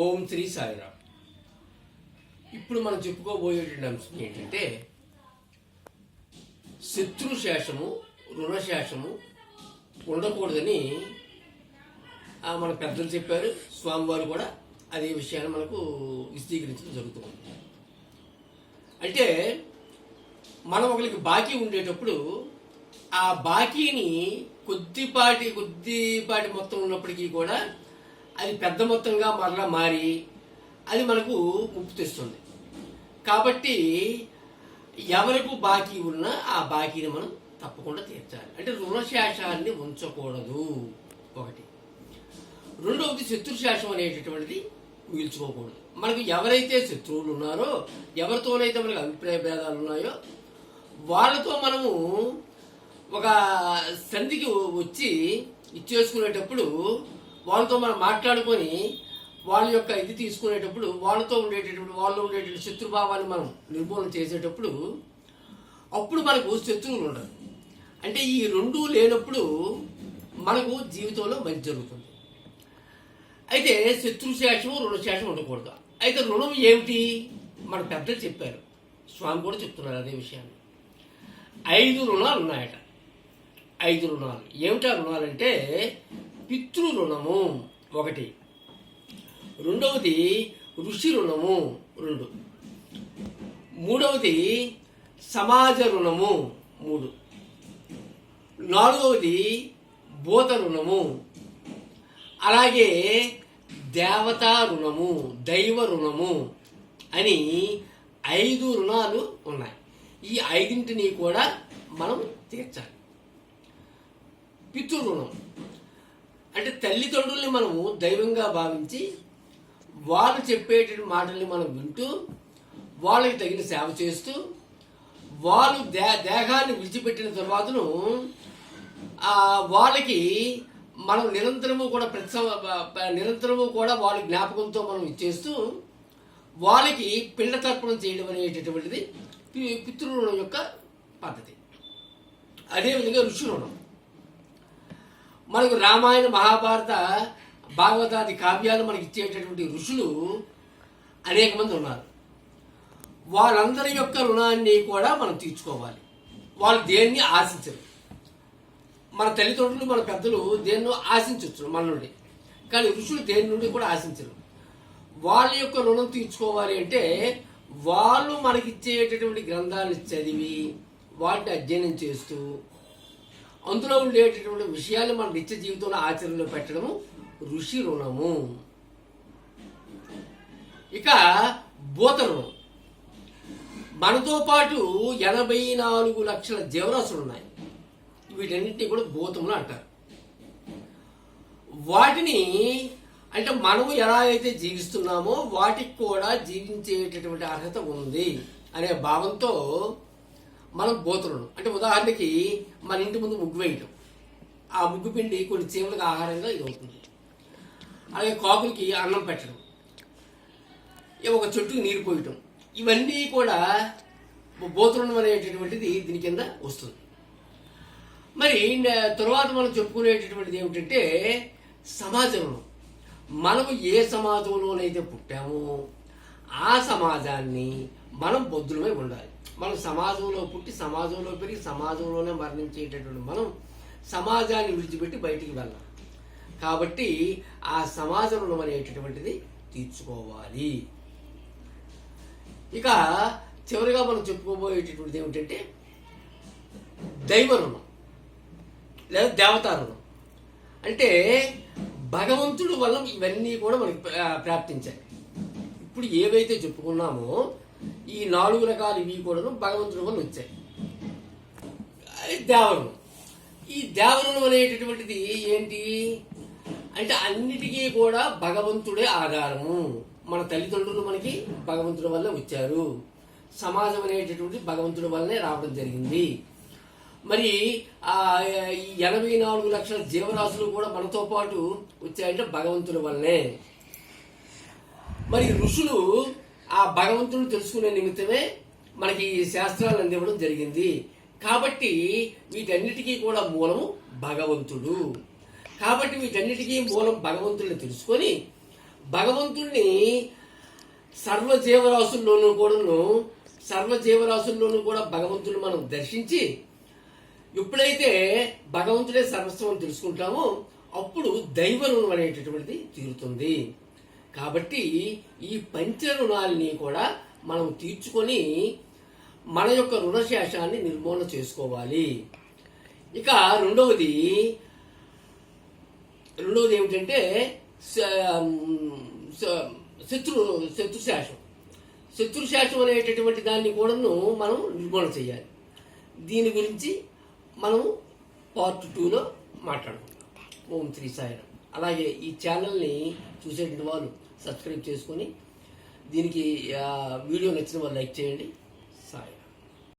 ఓం శ్రీ సాయిరామ్. ఇప్పుడు మనం చెప్పుకోబోయేటువంటి అంశం ఏంటంటే శత్రుశేషము రుణశేషము ఉండకూడదని మన పెద్దలు చెప్పారు. స్వామివారు కూడా అదే విషయాన్ని మనకు విశదీకరించడం జరుగుతుంది. అంటే మనం ఒకరికి బాకీ ఉండేటప్పుడు ఆ బాకీని కొద్దిపాటి కొద్దిపాటి మొత్తం ఉన్నప్పటికీ కూడా అది పెద్ద మొత్తంగా మరలా మారి అది మనకు ముప్పు తెస్తుంది. కాబట్టి ఎవరికి బాకీ ఉన్నా ఆ బాకీని మనం తప్పకుండా తీర్చాలి. అంటే రుణశేషాన్ని ఉంచకూడదు ఒకటి. రెండవది శత్రుశేషం అనేటటువంటిది మిగిల్చుకోకూడదు మనకు ఎవరైతే శత్రువులు ఉన్నారో ఎవరితోనైతే మనకు అభిప్రాయ భేదాలు ఉన్నాయో వాళ్ళతో మనము ఒక సంధికి వచ్చి ఇచ్చేసుకునేటప్పుడు వాళ్ళతో మనం మాట్లాడుకొని వాళ్ళ యొక్క ఇది తీసుకునేటప్పుడు వాళ్ళతో ఉండేటటువంటి వాళ్ళు ఉండేటువంటి శత్రుభావాన్ని మనం నిర్మూలన చేసేటప్పుడు అప్పుడు మనకు శత్రువులు ఉండరు. అంటే ఈ రెండు లేనప్పుడు మనకు జీవితంలో మంచి జరుగుతుంది. అయితే శత్రుశేషము రుణశేషం ఉండకూడదు. అయితే రుణం ఏమిటి? మన పెద్దలు చెప్పారు. స్వామి కూడా చెప్తున్నారు అదే విషయాన్ని. ఐదు రుణాలు ఉన్నాయట ఐదు రుణాలు. ఏమిటా రుణాలంటే పితృ రుణము ఒకటి. రెండవది ఋషి రుణము రెండు. మూడవది సమాజ రుణము మూడు. నాలుగవది భూత రుణము. అలాగే దేవతా రుణము దైవ రుణము అని ఐదు రుణాలు ఉన్నాయి. ఈ ఐదింటిని కూడా మనం తీర్చాలి. పితృ రుణం. అంటే తల్లిదండ్రుల్ని మనము దైవంగా భావించి వాళ్ళు చెప్పేటువంటి మాటల్ని మనం వింటూ వాళ్ళకి తగిన సేవ చేస్తూ వాళ్ళు దే దేహాన్ని విడిచిపెట్టిన తర్వాతను వాళ్ళకి మనం నిరంతరము కూడా ప్రతి నిరంతరము కూడా వాళ్ళ జ్ఞాపకంతో మనం ఇచ్చేస్తూ వాళ్ళకి పిండ తర్పణం చేయడం అనేటటువంటిది పితృరుణం యొక్క పద్ధతి. అదేవిధంగా ఋషి రుణం. మనకు రామాయణ మహాభారత భాగవతాది కావ్యాలు మనకి ఇచ్చేటటువంటి ఋషులు అనేక మంది ఉన్నారు. వాళ్ళందరి యొక్క రుణాన్ని కూడా మనం తీర్చుకోవాలి. వాళ్ళు దేన్ని ఆశించరు. మన తల్లిదండ్రులు మన పెద్దలు దేన్నో ఆశించవచ్చు మన నుండి. కానీ ఋషులు దేని నుండి కూడా ఆశించరు. వాళ్ళ యొక్క రుణం తీర్చుకోవాలి అంటే వాళ్ళు మనకిచ్చేటటువంటి గ్రంథాలు చదివి వాటిని అధ్యయనం చేస్తూ అందులో ఉండేటటువంటి విషయాలు మన నిత్య జీవితంలో ఆచరణలో పెట్టడము ఋషి రుణము. ఇక భూత రుణం. మనతో పాటు ఎనభై నాలుగు లక్షల జీవరాశులు ఉన్నాయి. వీటన్నింటినీ కూడా భూతములు అంటారు. వాటిని అంటే మనము ఎలా అయితే జీవిస్తున్నామో వాటికి కూడా జీవించేటటువంటి అర్హత ఉంది అనే భావంతో మనం భూతులను అంటే ఉదాహరణకి మన ఇంటి ముందు ముగ్గు వేయటం. ఆ ముగ్గు పిండి కొన్ని చీమలకు ఆహారంగా ఇది అవుతుంది. అలాగే కాకులకి అన్నం పెట్టడం. ఒక చెట్టుకి నీరు పోయటం. ఇవన్నీ కూడా బోతురణం అనేటటువంటిది దీని కింద వస్తుంది. మరి తరువాత మనం చెప్పుకునేటటువంటిది ఏమిటంటే సమాజంలో మనము ఏ సమాజంలోనైతే పుట్టామో ఆ సమాజాన్ని మనం బొద్దులమై ఉండాలి. మనం సమాజంలో పుట్టి సమాజంలో పెరిగి సమాజంలోనే మరణించేటటువంటి మనం సమాజాన్ని విడిచిపెట్టి బయటికి వెళ్ళాలి. కాబట్టి ఆ సమాజ రుణం అనేటటువంటిది తీర్చుకోవాలి. ఇక చివరిగా మనం చెప్పుకోబోయేటటువంటిది ఏమిటంటే దైవ రుణం లేదా దేవతా రుణం. అంటే భగవంతుడు వల్ల ఇవన్నీ కూడా మనకి ప్రా- ప్రాప్తించాయి. ఇప్పుడు ఏవైతే చెప్పుకున్నామో ఈ నాలుగు రకాలు ఇవి కూడా భగవంతుడి వల్ల వచ్చాయి. దేవనం ఈ దేవనం అనేటటువంటిది ఏంటి? అంటే అన్నిటికీ కూడా భగవంతుడే ఆధారము. మన తల్లిదండ్రులు మనకి భగవంతుడి వల్ల వచ్చారు. సమాజం అనేటటువంటి భగవంతుడి వల్లనే రావడం జరిగింది. మరి ఆ ఎనభై నాలుగు లక్షల జీవరాశులు కూడా మనతో పాటు వచ్చాయంటే భగవంతుడి వల్లనే మరి ఋషులు ఆ భగవంతుని తెలుసుకునే నిమిత్తమే మనకి ఈ శాస్త్రాలు అందివ్వడం జరిగింది. కాబట్టి వీటన్నిటికీ కూడా మూలము భగవంతుడు. కాబట్టి వీటన్నిటికీ మూలం భగవంతుడిని తెలుసుకొని భగవంతుణ్ణి సర్వజీవరాశుల్లోనూ కూడాను సర్వజీవరాశుల్లోనూ కూడా భగవంతుడు మనం దర్శించి ఎప్పుడైతే భగవంతుడే సర్వస్వం తెలుసుకుంటామో అప్పుడు దైవ అనేటటువంటిది తీరుతుంది. కాబట్టి ఈ పంచ రుణాలని కూడా మనం తీర్చుకొని మన యొక్క రుణశేషాన్ని నిర్మూలన చేసుకోవాలి. ఇక రెండవది రెండవది ఏమిటంటే శత్రు శత్రుశేషం. శత్రుశేషం అనేటటువంటి దాన్ని కూడాను మనం నిర్మూలన చేయాలి. దీని గురించి మనం పార్ట్ టూలో మాట్లాడుకుందాం ఓం శ్రీ సాయిరామ్ అలాగే ఈ ఛానల్ని చూసేటువంటి వాళ్ళు సబ్స్క్రైబ్ చేసుకొని దీనికి వీడియో నచ్చిన వాళ్ళు లైక్ చేయండి.